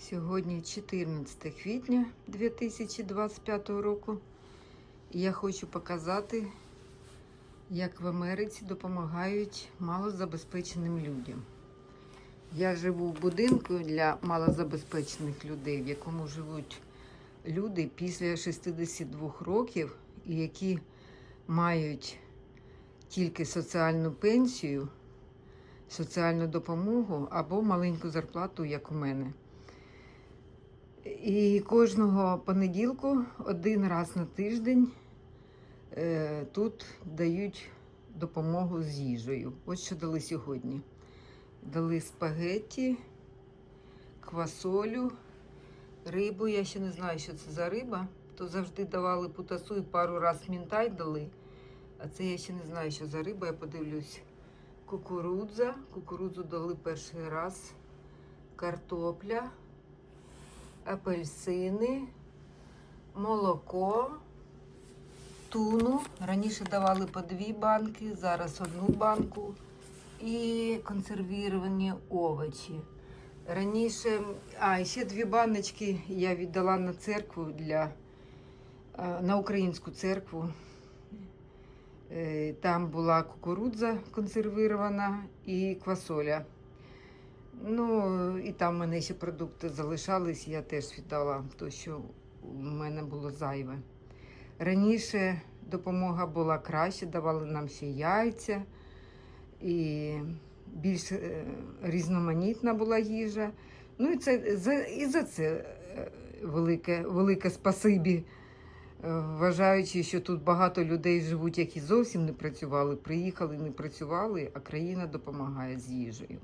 Сьогодні 14 квітня 2025 року. І я хочу показати, як в Америці допомагають малозабезпеченим людям. Я живу в будинку для малозабезпечених людей, в якому живуть люди після 62 років, і які мають тільки соціальну пенсію, соціальну допомогу або маленьку зарплату, як у мене. І кожного понеділку, один раз на тиждень, е, тут дають допомогу з їжею. Ось що дали сьогодні. Дали спагетті, квасолю, рибу. Я ще не знаю, що це за риба. То завжди давали путасу і пару раз мінтай дали. А це я ще не знаю, що за риба, я подивлюсь. Кукурудза. Кукурудзу дали перший раз. Картопля апельсини, молоко, туну. Раніше давали по дві банки, зараз одну банку і консервіровані овочі. Раніше, а ще дві баночки я віддала на церкву для на українську церкву. Е, Там була кукурудза консервірована і квасоля. Ну, і там в мене ще продукти залишались, я теж віддала то, що у мене було зайве. Раніше допомога була краще, давали нам ще яйця, і більш е, різноманітна була їжа. Ну і це за, і за це е, велике, велике спасибі. Е, Вважаючи, що тут багато людей живуть, які зовсім не працювали, приїхали, не працювали, а країна допомагає з їжею.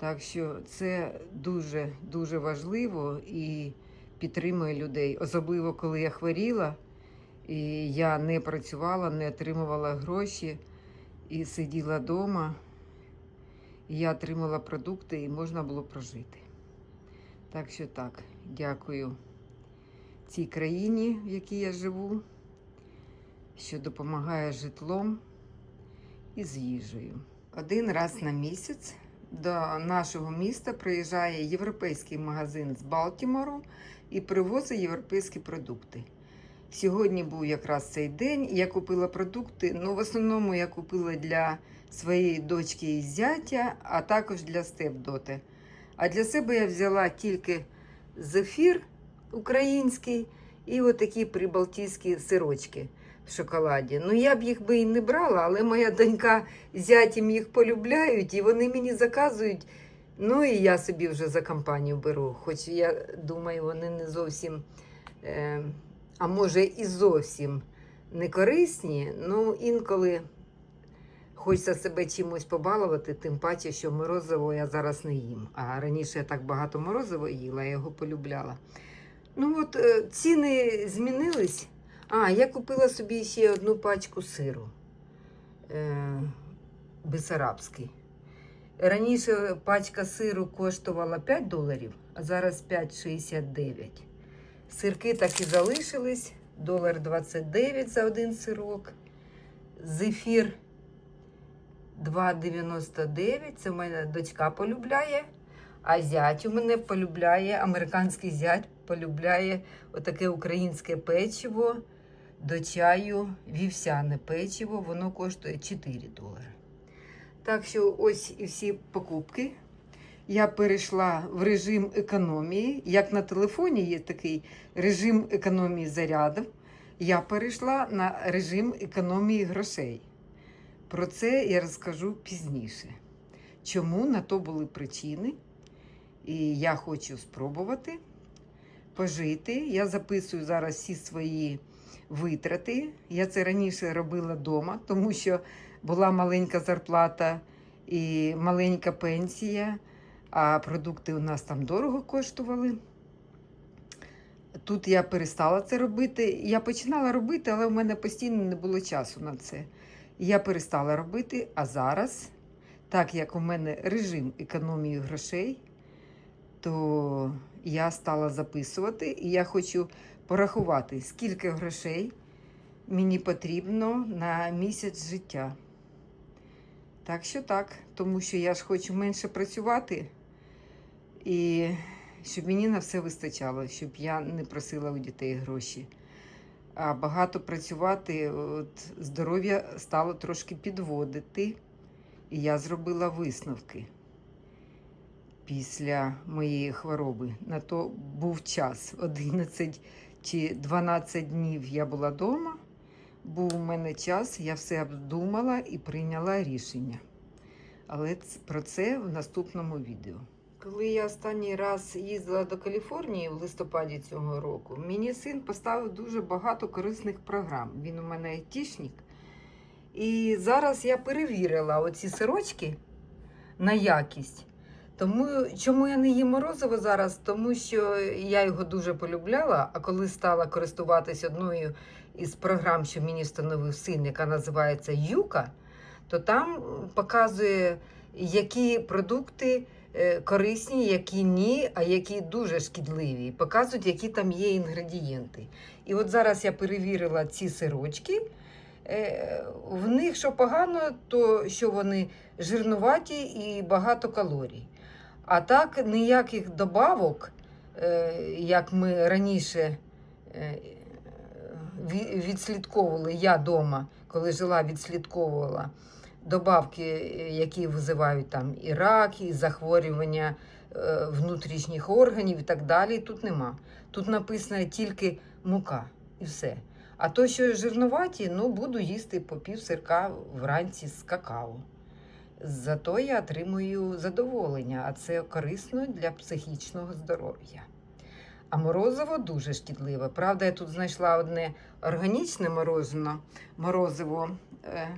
Так що це дуже дуже важливо і підтримує людей. Особливо коли я хворіла, і я не працювала, не отримувала гроші і сиділа вдома. Я отримала продукти і можна було прожити. Так що так, дякую цій країні, в якій я живу, що допомагає житлом і з їжею. Один раз на місяць до нашого міста приїжджає європейський магазин з Балтімору і привозить європейські продукти. Сьогодні був якраз цей день, я купила продукти. Ну, в основному я купила для своєї дочки і зятя, а також для степдоти. А для себе я взяла тільки зефір український і отакі прибалтійські сирочки в шоколаді. Ну, я б їх би і не брала, але моя донька з зятям їх полюбляють, і вони мені заказують. Ну і я собі вже за компанію беру. Хоч я думаю, вони не зовсім, е, а може і зовсім не корисні. Ну, інколи хочеться себе чимось побалувати, тим паче, що морозиво я зараз не їм. А раніше я так багато морозива їла, я його полюбляла. Ну от е, ціни змінились. А, я купила собі ще одну пачку сиру е, бесарабський. Раніше пачка сиру коштувала 5 доларів, а зараз 5,69. Сирки так і залишились. Долар 29 за один сирок. Зефір 2,99. Це в мене дочка полюбляє. А зять у мене полюбляє, американський зять полюбляє отаке українське печиво до чаю вівсяне печиво, воно коштує 4 долари. Так що ось і всі покупки. Я перейшла в режим економії. Як на телефоні є такий режим економії зарядів, я перейшла на режим економії грошей. Про це я розкажу пізніше. Чому на то були причини? І я хочу спробувати пожити. Я записую зараз всі свої витрати. Я це раніше робила вдома, тому що була маленька зарплата і маленька пенсія, а продукти у нас там дорого коштували. Тут я перестала це робити. Я починала робити, але в мене постійно не було часу на це. Я перестала робити, а зараз, так як у мене режим економії грошей, то я стала записувати, і я хочу порахувати, скільки грошей мені потрібно на місяць життя. Так що так, тому що я ж хочу менше працювати. І щоб мені на все вистачало, щоб я не просила у дітей гроші. А багато працювати, от, здоров'я стало трошки підводити, і я зробила висновки після моєї хвороби. На то був час 11 чи 12 днів я була вдома. Був у мене час, я все обдумала і прийняла рішення. Але про це в наступному відео. Коли я останній раз їздила до Каліфорнії в листопаді цього року, мені син поставив дуже багато корисних програм. Він у мене айтішник. І зараз я перевірила оці сирочки на якість. Тому чому я не їм морозиво зараз? Тому що я його дуже полюбляла, а коли стала користуватись одною із програм, що мені встановив син, яка називається Юка, то там показує, які продукти е, корисні, які ні, а які дуже шкідливі. Показують, які там є інгредієнти. І от зараз я перевірила ці сирочки. Е, В них що погано, то що вони жирнуваті і багато калорій. А так ніяких добавок, е, як ми раніше е, відслідковували, я вдома, коли жила, відслідковувала добавки, які визивають там і рак, і захворювання е, внутрішніх органів і так далі. Тут нема. Тут написано тільки мука і все. А то, що жирнуваті, ну буду їсти по пів сирка вранці з какао. Зато я отримую задоволення, а це корисно для психічного здоров'я. А морозиво дуже шкідливе. Правда, я тут знайшла одне органічне морозиво, морозиво е,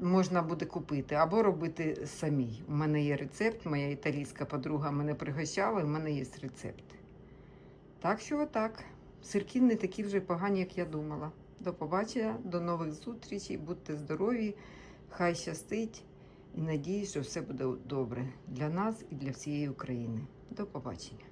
можна буде купити або робити самій. У мене є рецепт, моя італійська подруга мене пригощала, і в мене є рецепт. Так що отак. Сирки не такі вже погані, як я думала. До побачення, до нових зустрічей, будьте здорові, хай щастить і надію, що все буде добре для нас і для всієї України. До побачення.